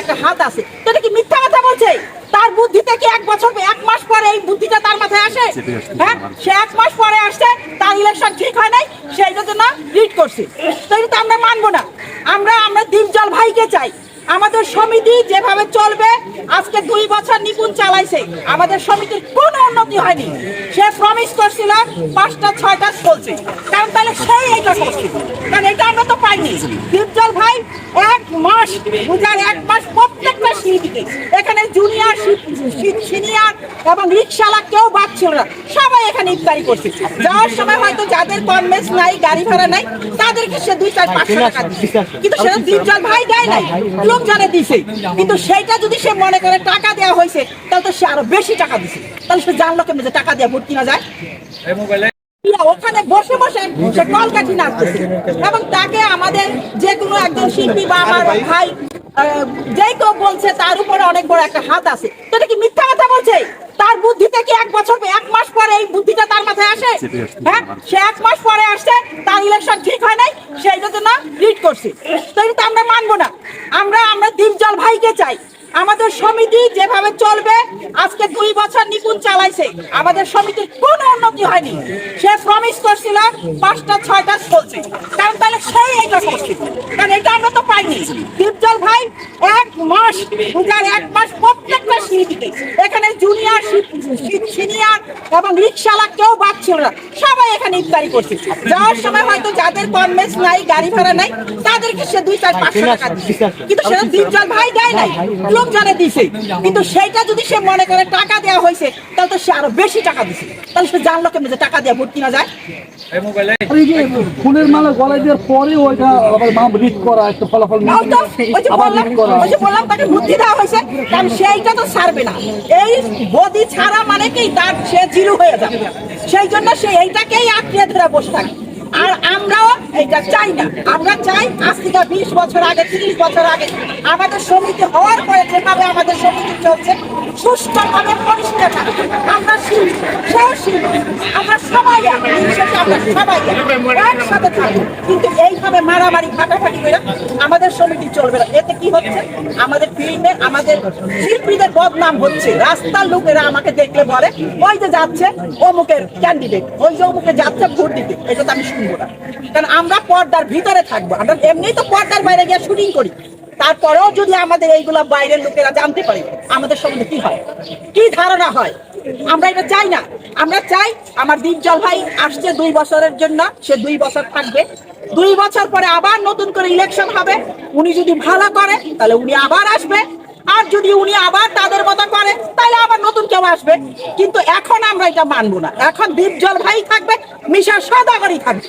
একটা হাত আছে। তো এটা কি মিথ্যা কথা বলছে? তার বুদ্ধিতে কি এক বছর এক মাস পরে এই বুদ্ধিটা তার মাথায় আসে? হ্যাঁ সে এক মাস পরে আসছে তার ইলেকশন ঠিক হয় নাই সেই জন্য রিড করছে। তো এটা তো আমরা মানবো না। আমরা আমরা দীপজল ভাইকে চাই। আমাদের সমিতি যেভাবে চলবে আজকে দুই বছর নিপুণ চালাইছে। আমাদের সমিতির কোনো উন্নতি হয়নি। সে প্রমিস করছিল পাঁচটা ছয়টা চলছে। কারণ তাহলে সেই এটা করছে। দীপজল ভাই এক মাস পূজার এক মাস প্রত্যেকটা শিল্পীকে এখানে জুনিয়র সিনিয়র এবং রিক্সাওয়ালা কেউ বাদ ছিল না। সবাই এখানে ইফতারি করছে। যাওয়ার সময় হয়তো যাদের কনভেন্স নাই গাড়ি ভাড়া নাই তাদেরকে সে দুই চার পাঁচশো টাকা দিচ্ছে কিন্তু সেটা দীপজল ভাই দেয় নাই লোকজনে দিছে কিন্তু সেইটা যদি সে মনে করে টাকা দেওয়া হয়েছে তাহলে তো সে আরও বেশি টাকা দিছে তাহলে সে জানলো কেমন যে টাকা দেওয়া ভোট কিনা যায়? ওখানে বসে বসে সে কলকাঠি নাচতেছে। এবং তাকে আমাদের যে কোনো একজন শিল্পী বা আমার ভাই যেই কেউ বলছে তার উপরে অনেক বড় একটা হাত আছে। তো কি মিথ্যা কথা বলছে? তার বুদ্ধিতে কি এক বছর, এক মাস পরে এই বুদ্ধিটা তার মাথায় আসে? হ্যাঁ সে এক মাস পরে আসছে, তার ইলেকশন ঠিক হয় নাই, সেই জন্য রিড করছে। তো আমরা মানবো না। আমরা আমরা দীপজল ভাইকে চাই। আমাদের সমিতি যেভাবে চলবে আজকে দুই বছর নিপুণ চালাইছে। আমাদের সমিতির কোনো উন্নতি হয়নি। সে প্রমিস করছিল পাঁচটা ছয়টা চলছে। কারণ তাহলে সেই এটা করছে কারণ এটা আমরা তো পাইনি। দীপজল ভাই এক মাস পূজার এক মাস প্রত্যেকটা শিল্পীকে এখানে জুনিয়র সিনিয়র এবং রিক্সাওয়ালা কেউ বাদ ছিল না। সবাই এখানে ইফতারি করছে। যাওয়ার সময় হয়তো যাদের কনভেন্স নাই গাড়ি ভাড়া নাই তাদেরকে সে দুই চার পাঁচশো টাকা কিন্তু সেটা দীপজল ভাই দেয় নাই। লোকজনে দিছে। কিন্তু সেইটা যদি সে মনে করে টাকা দেওয়া হয়েছে তাহলে তো সে আরও বেশি টাকা দিছে। তাহলে সে জানলো কেমন যে টাকা দেওয়া ভোট কিনা যায়? আর এই যে ফুলের মালা গলায় দেওয়ার পরে ওইটা আবার মা রিড করা একটা ফলাফল ওই যে বললাম ওই যে বললাম তাকে বুদ্ধি দেওয়া হয়েছে কারণ সেইটা তো ছাড়বে না। এই বদি ছাড়া মানে কি? তার সে জিরো হয়ে যাবে। সেই জন্য সে এইটাকেই আঁকড়ে ধরে বসে থাকে। আর আমরাও এইটা চাই না। আমরা চাই আজ থেকে বিশ বছর আগে তিরিশ বছর আগে আমাদের সমিতি হওয়ার পরে যেভাবে আমাদের সমিতি চলছে, সুষ্ঠুভাবে পরিষ্কার আমরা শিল্পী সেও আমরা সবাই। আমরা সবাই এক। একসাথে কিন্তু এইভাবে মারামারি, ফাটাফাটি করে আমাদের সমিতি চলবে না। এতে কি হচ্ছে? আমাদের ফিল্মে আমাদের শিল্পীদের বদনাম হচ্ছে। রাস্তার লোকেরা আমাকে দেখলে বলে, ওই যে যাচ্ছে অমুকের ক্যান্ডিডেট ওই যে অমুকে যাচ্ছে ভোট দিতে। এটা তো আমি শুনব না। কারণ আমরা পর্দার ভিতরে থাকব। আমরা এমনিই তো পর্দার বাইরে গিয়ে শুটিং করি। তারপরেও যদি আমাদের এইগুলা বাইরের লোকেরা জানতে পারে আমাদের সম্বন্ধে কি হয়? কি ধারণা হয়? আমরা এটা চাই না। আমরা চাই আমার দীপজল ভাই আসছে দুই বছরের জন্য সে দুই বছর থাকবে। দুই বছর পরে আবার নতুন করে ইলেকশন হবে। উনি যদি ভালো করে তাহলে উনি আবার আসবে। আর যদি উনি আবার তাদের মতো করে তাহলে আবার নতুন কেউ আসবে। কিন্তু এখন আমরা এটা মানবো না। এখন দীপজল ভাই থাকবে মিশা সদাগরই থাকবে।